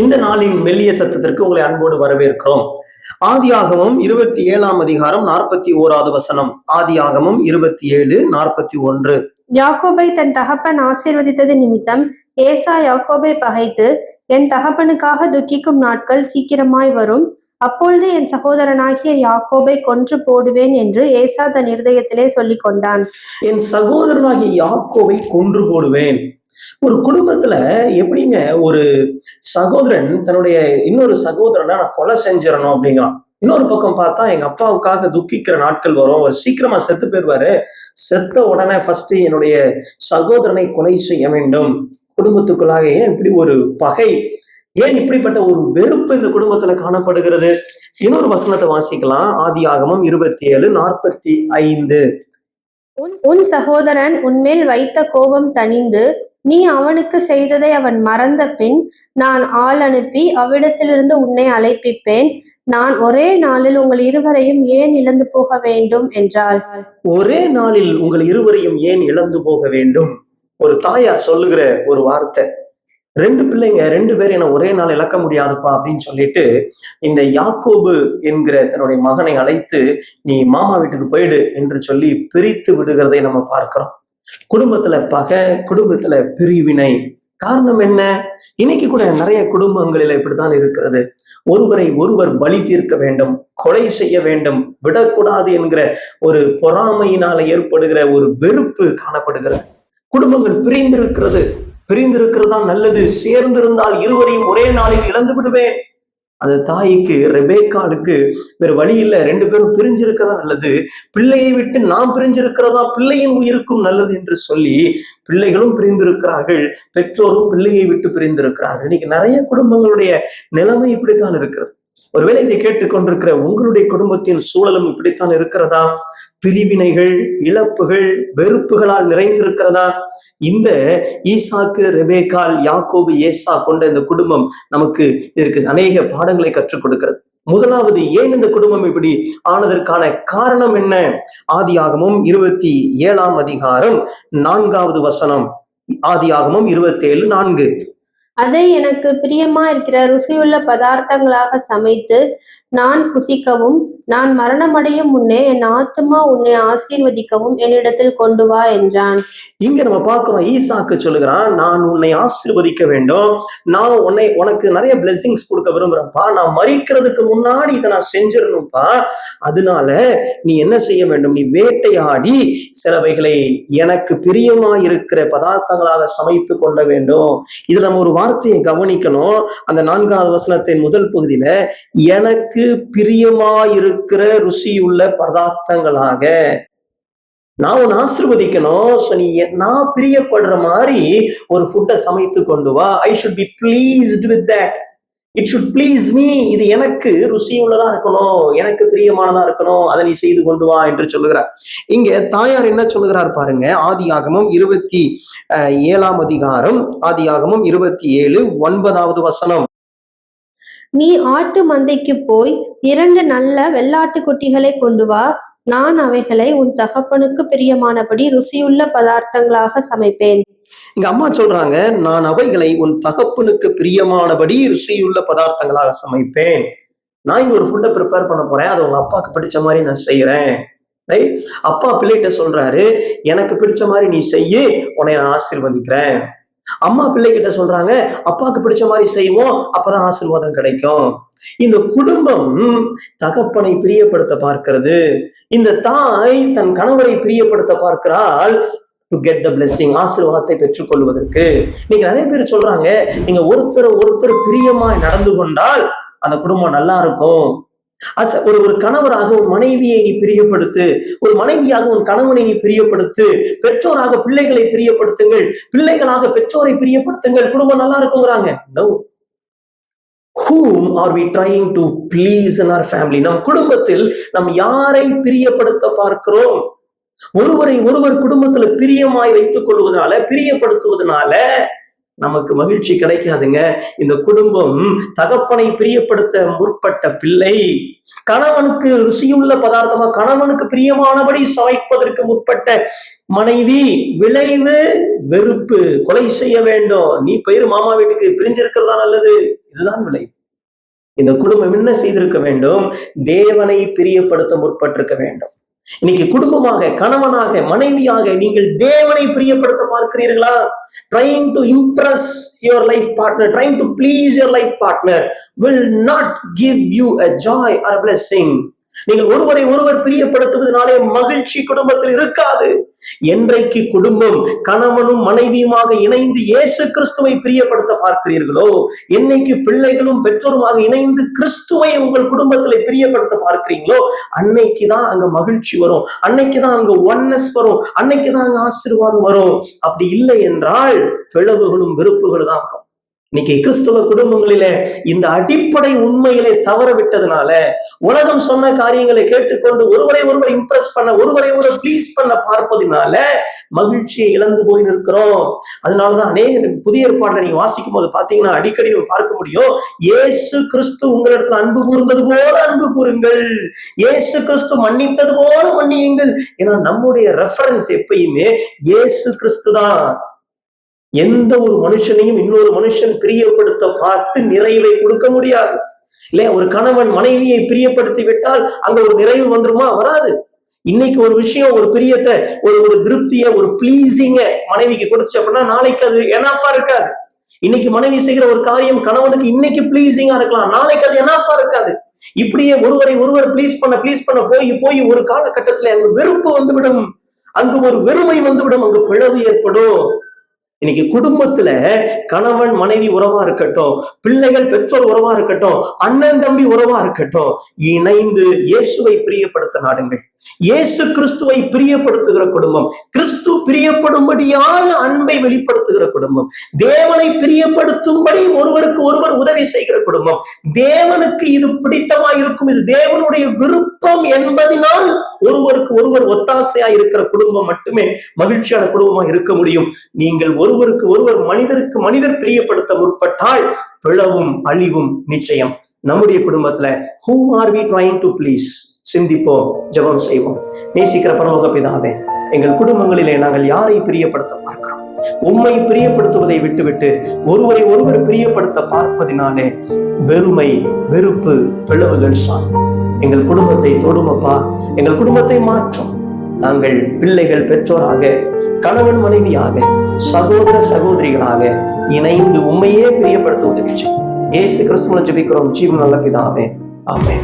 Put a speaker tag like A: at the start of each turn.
A: இந்த நாளின் மெல்லிய சத்தத்திற்கு உங்களை அன்போடு வரவேற்கிறோம். ஆதியாகமும் இருபத்தி ஏழாம் அதிகாரம் நாற்பத்தி ஓராவது வசனம். ஆதியாகமும் இருபத்தி ஏழு நாற்பத்தி ஒன்று.
B: யாக்கோபை தன் தகப்பன் ஆசீர்வதித்தது நிமித்தம் ஏசா யாக்கோபை பகைத்து என் தகப்பனுக்காக துக்கிக்கும் நாட்கள் சீக்கிரமாய் வரும். அப்பொழுது என் சகோதரனாகிய யாக்கோபை கொன்று போடுவேன் என்று ஏசா தன் இருதயத்திலே சொல்லி கொண்டான்.
A: என் சகோதரனாகிய யாக்கோவை கொன்று போடுவேன். ஒரு குடும்பத்துல எப்படிங்க ஒரு சகோதரன் தன்னுடைய இன்னொரு சகோதரனை நான் கொலை செஞ்சிடணும் அப்படிங்கிறான். இன்னொரு பக்கம் பார்த்தா எங்க அப்பாவுக்காக துக்கிக்கிற நாட்கள் வரும். அவர் சீக்கிரமா செத்து போயிருவாரு செத்த உடனே ஃபர்ஸ்ட் என்னுடைய சகோதரனை கொலை செய்ய வேண்டும். குடும்பத்துக்குள்ளாக ஏன் இப்படி ஒரு பகை ஏன் இப்படிப்பட்ட ஒரு வெறுப்பு இந்த குடும்பத்துல காணப்படுகிறது? இன்னொரு வசனத்தை வாசிக்கலாம். ஆதியாகமம் இருபத்தி ஏழு நாற்பத்தி ஐந்து
B: உன் சகோதரன் உன்மேல் வைத்த கோபம் தணிந்து நீ அவனுக்கு செய்ததை அவன் மறந்த பின் நான் ஆள் அனுப்பி அவ்விடத்திலிருந்து உன்னை அழைப்பிப்பேன். நான் ஒரே நாளில் உங்கள் இருவரையும் ஏன் இழந்து போக வேண்டும்? என்றாள்.
A: ஒரே நாளில் உங்கள் இருவரையும் ஏன் இழந்து போக வேண்டும்? ஒரு தாயார் சொல்லுகிற ஒரு வார்த்தை. ரெண்டு பிள்ளைங்க ரெண்டு பேரும் என்ன ஒரே நாள் இழக்க முடியாதுப்பா அப்படின்னு சொல்லிட்டு இந்த யாக்கோபு என்கிற தன்னுடைய மகனை அழைத்து நீ மாமா வீட்டுக்கு போயிடு என்று சொல்லி பிரித்து விடுகிறதை நம்ம பார்க்கிறோம். குடும்பத்துல பகை குடும்பத்துல பிரிவினை. காரணம் என்ன? இன்னைக்கு கூட நிறைய குடும்பங்களில் இப்படித்தான் இருக்கிறது. ஒருவரை ஒருவர் பலி தீர்க்க வேண்டும் கொலை செய்ய வேண்டும் விடக்கூடாது என்கிற ஒரு பொறாமையினால ஏற்படுகிற ஒரு வெறுப்பு காணப்படுகிறது. குடும்பங்கள் பிரிந்திருக்கிறது. பிரிந்திருக்கிறதா நல்லது. சேர்ந்திருந்தால் இருவரையும் ஒரே நாளில் இழந்து விடுவேன். அந்த தாய்க்கு ரெபேக்காளுக்கு வேற வழி இல்லை. ரெண்டு பேரும் பிரிஞ்சிருக்கிறதா நல்லது. பிள்ளையை விட்டு நாம் பிரிஞ்சிருக்கிறதா? பிள்ளையின் உயிருக்கும் நல்லது என்று சொல்லி பிள்ளைகளும் பிரிந்திருக்கிறார்கள். பெற்றோரும் பிள்ளையை விட்டு பிரிந்திருக்கிறார்கள். இன்னைக்கு நிறைய குடும்பங்களுடைய நிலைமை இப்படித்தான் இருக்கிறது. ஒருவேளை இதை கேட்டுக்கொண்டிருக்கிற உங்களுடைய குடும்பத்தின் சூழலும் இப்படித்தான் இருக்கிறதா? பிரிவினைகள் இழப்புகள் வெறுப்புகளால் நிறைந்திருக்கிறதா? இந்த ஈசாக்கு ரெபேக்கால் யாக்கோபு ஏசா கொண்ட இந்த குடும்பம் நமக்கு இதற்கு அநேக பாடங்களை கற்றுக் கொடுக்கிறது. முதலாவது ஏன் இந்த குடும்பம் இப்படி ஆனதற்கான காரணம் என்ன? ஆதியாகமும் இருபத்தி ஏழாம் அதிகாரம் நான்காவது வசனம். ஆதியாகமும் இருபத்தி ஏழு நான்கு.
B: அதை எனக்கு பிரியமா இருக்கிற ருசியுள்ள பதார்த்தங்களாக சமைத்து நான் புசிக்கவும் நான் மரணமடையும் முன்னே என் ஆத்துமா உன்னை ஆசீர்வதிக்கவும் என்னிடத்தில் கொண்டு வா என்றான்.
A: இங்க நம்ம பார்க்கிறோம் ஈசாக்கு சொல்லுகிறான் நான் உன்னை ஆசீர்வதிக்க வேண்டும். நான் உன்னை உனக்கு நிறைய பிளெஸிங்ஸ் கொடுக்க விரும்புறேன்ப்பா. நான் மறிக்கிறதுக்கு முன்னாடி இதை நான் செஞ்சிடணும்ப்பா. அதனால நீ என்ன செய்ய வேண்டும்? நீ வேட்டையாடி சிலவைகளை எனக்கு பிரியமா இருக்கிற பதார்த்தங்களாக சமைத்து கொள்ள வேண்டும். இதுல நம்ம ஒரு வார்த்தையை கவனிக்கணும். அந்த நான்காவது வசனத்தின் முதல் பகுதியில எனக்கு பிரியமா இருக்கிற ருசியுள்ள பதார்த்தங்களாக. நான் உன்னை ஆசிர்வதிக்கணும். ஸோ நீ நான் பிரியப்படுற மாதிரி ஒரு ஃபுட்டை சமைத்து கொண்டு வா. I should be pleased with that it should please me இது எனக்கு ருசியுள்ளதா இருக்கணும். எனக்கு பிரியமானதா இருக்கணும். அதை நீ செய்து கொண்டு வா என்று சொல்லுகிறார். இங்க தாயார் என்ன சொல்லுகிறார் பாருங்க. ஆதி ஆகமும் இருபத்தி ஏழாம் அதிகாரம் ஆதி ஆகமும் இருபத்தி ஏழு ஒன்பதாவது வசனம்.
B: நீ ஆட்டு மந்தைக்கு போய் இரண்டு நல்ல வெள்ளாட்டு குட்டிகளை கொண்டு வா. நான் அவைகளை உன் தகப்பனுக்கு பிரியமானபடி ருசியுள்ள பதார்த்தங்களாக சமைப்பேன்.
A: எங்க அம்மா சொல்றாங்க நான் அவைகளை உன் தகப்பனுக்கு பிரியமானபடி ருசியுள்ள பதார்த்தங்களாக சமைப்பேன். நான் இங்க ஒரு ஃபுட்டை ப்ரிப்பேர் பண்ண போறேன். அதை உங்க அப்பாவுக்கு பிடிச்ச மாதிரி நான் செய்யறேன் ரைட் அப்பா பிள்ளைகிட்ட சொல்றாரு எனக்கு பிடிச்ச மாதிரி நீ செய்ய உன்னை நான் ஆசீர்வதிக்கிறேன். அம்மா பிள்ளைகிட்ட சொல்றாங்க அப்பாவுக்கு பிடிச்ச மாதிரி செய்வோம் அப்பதான் ஆசீர்வாதம் கிடைக்கும். இந்த குடும்பம் தகப்பனை பிரியப்படுத்த பார்க்கிறது. இந்த தாய் தன் கணவரை பிரியப்படுத்த பார்க்கிறாள். டு கெட் த பிளெஸிங் ஆசீர்வாதத்தை பெற்றுக்கொள்வதற்கு. நீங்க நிறைய பேர் சொல்றாங்க நீங்க ஒருத்தர் ஒருத்தர் பிரியமாய் நடந்து கொண்டால் அந்த குடும்பம் நல்லா இருக்கும். அச ஒரு ஒரு கணவராக உன் மனைவியை நீ பிரியப்படுத்து ஒரு மனைவியாக உன் கணவனை நீ பிரியப்படுத்து பெற்றோராக பிள்ளைகளை பிரியப்படுத்துங்கள் பிள்ளைகளாக பெற்றோரை பிரியப்படுத்துங்கள் குடும்பம் நல்லா இருக்குங்கிறாங்க. No whom are we trying to please in our family நம் குடும்பத்தில் நாம் யாரை பிரியப்படுத்த பார்க்கிறோம்? ஒருவரை ஒருவர் குடும்பத்துல பிரியமாய் வைத்துக் கொள்வதனால பிரியப்படுத்துவதனால நமக்கு மகிழ்ச்சி கிடைக்காதுங்க. இந்த குடும்பம் தகப்பனை பிரியப்படுத்த முற்பட்ட பிள்ளை. கணவனுக்கு ருசியுள்ள பதார்த்தமா கணவனுக்கு பிரியமானபடி சமைப்பதற்கு முற்பட்ட மனைவி விளைவு வெறுப்பு கொலை செய்ய வேண்டும். நீ பயிர் மாமா வீட்டுக்கு பிரிஞ்சிருக்கிறதா நல்லது? இதுதான் விளைவு. இந்த குடும்பம் என்ன செய்திருக்க வேண்டும்? தேவனை பிரியப்படுத்த முற்பட்டிருக்க வேண்டும். இன்னைக்கு குடும்பமாக கணவனாக மனைவியாக நீங்கள் தேவனை பிரியப்படுத்த பார்க்கிறீர்களா? Trying to impress your life partner trying to please your life partner will not give you a joy or blessing நீங்கள் ஒருவரை ஒருவர் பிரியப்படுத்துவதனாலே மகிழ்ச்சி குடும்பத்தில் இருக்காது. என்றைக்கு குடும்பம் கணவனும் மனைவியுமாக இணைந்து இயேசு கிறிஸ்துவை பிரியப்படுத்த பார்க்கிறீர்களோ? என்னைக்கு பிள்ளைகளும் பெற்றோருமாக இணைந்து கிறிஸ்துவை உங்கள் குடும்பத்துல பிரியப்படுத்த பார்க்கிறீங்களோ? அன்னைக்கு தான் அங்க மகிழ்ச்சி வரும். அன்னைக்கு தான் அங்க ஒன்னஸ் வரும். அன்னைக்கு தான் அங்க ஆசீர்வாதம் வரும். அப்படி இல்லை என்றால் பிளவுகளும் வெறுப்புகளும் தான் வரும். இன்னைக்கு கிறிஸ்துவ குடும்பங்களிலே இந்த அடிப்படை உண்மையிலே தவற விட்டதுனால உலகம் சொன்ன காரியங்களை கேட்டுக்கொண்டு ஒருவரை ஒருவர் இம்ப்ரெஸ் பண்ண ஒருவரை ஒருவர் ப்ளீஸ் பண்ண பார்ப்பதினால மகிழ்ச்சியை இழந்து போய் நிற்கிறோம். அதனாலதான் அநேக புதிய ஏற்பாடுல நீங்க வாசிக்கும் போது பாத்தீங்கன்னா அடிக்கடி நம்ம பார்க்க முடியும். இயேசு கிறிஸ்து உங்களிடத்துல அன்பு கூர்ந்தது போல அன்பு கூறுங்கள். இயேசு கிறிஸ்து மன்னித்தது போல மன்னியுங்கள். ஏன்னா நம்முடைய ரெஃபரன்ஸ் எப்பயுமே இயேசு கிறிஸ்து தான் எந்த ஒரு மனுஷனையும் இன்னொரு மனுஷன் பிரியப்படுத்த பார்த்து நிறைவை கொடுக்க முடியாது. இல்லையா? ஒரு கணவன் மனைவியை பிரியப்படுத்தி விட்டால் அங்க ஒரு நிறைவு வந்துருமா? வராது. இன்னைக்கு ஒரு விஷயம் ஒரு பிரியத்தை ஒரு ஒரு திருப்திய ஒரு பிளீசிங்க மனைவிக்கு கொடுத்து அப்படின்னா நாளைக்கு அது எனாஃபா இருக்காது. இன்னைக்கு மனைவி செய்கிற ஒரு காரியம் கணவனுக்கு இன்னைக்கு பிளீசிங்கா இருக்கலாம். நாளைக்கு அது எனாஃபா இருக்காது. இப்படியே ஒருவரை ஒருவர் ப்ளீஸ் பண்ண ப்ளீஸ் பண்ண போய் போய் ஒரு காலகட்டத்துல அங்கு வெறுப்பு வந்துவிடும். அங்கு ஒரு வெறுமை வந்துவிடும். அங்கு பிளவு ஏற்படும். இன்னைக்கு குடும்பத்துல கணவன் மனைவி உறவா இருக்கட்டும் பிள்ளைகள் பெற்றோர் உறவா இருக்கட்டும் அண்ணன் தம்பி உறவா இருக்கட்டும் இணைந்து இயேசுவை பிரியப்படுத்த நாடுங்கள். இயேசு கிறிஸ்துவை பிரியப்படுத்துகிற குடும்பம் கிறிஸ்து பிரியப்படும்படியாக அன்பை வெளிப்படுத்துகிற குடும்பம் தேவனை பிரியப்படுத்தும்படி ஒருவருக்கு ஒருவர் உதவி செய்கிற குடும்பம் தேவனுக்கு இது பிடித்தமா இருக்கும் இது தேவனுடைய விருப்பம் என்பதினால் ஒருவருக்கு ஒருவர் ஒத்தாசையா இருக்கிற குடும்பம் மட்டுமே மகிழ்ச்சியான குடும்பமா இருக்க முடியும். நீங்கள் ஒருவருக்கு ஒருவர் மனிதருக்கு மனிதர் பிரியப்படுத்த முற்பட்டால் பிளவும் அழிவும் நிச்சயம். நம்முடைய குடும்பத்துல who are we trying to please சிந்திப்போம் ஜெபம் செய்வோம். நேசிக்கிற பரலோக பிதாவே எங்கள் குடும்பங்களிலே நாங்கள் யாரை பிரியப்படுத்த பார்க்கிறோம்? உண்மை பிரியப்படுத்துவதை விட்டுவிட்டு ஒருவரை ஒருவர் பிரியப்படுத்த பார்ப்பதினாலே வெறுமை வெறுப்பு பிளவுகள் சார் எங்கள் குடும்பத்தை தொடுமப்பா எங்கள் குடும்பத்தை மாற்றும். நாங்கள் பிள்ளைகள் பெற்றோராக கணவன் மனைவியாக சகோதர சகோதரிகளாக இணைந்து உண்மையே பிரியப்படுத்த உதவி ஏசு இயேசு கிறிஸ்துவ ஜீவன் நல்ல பிதாவே ஆமே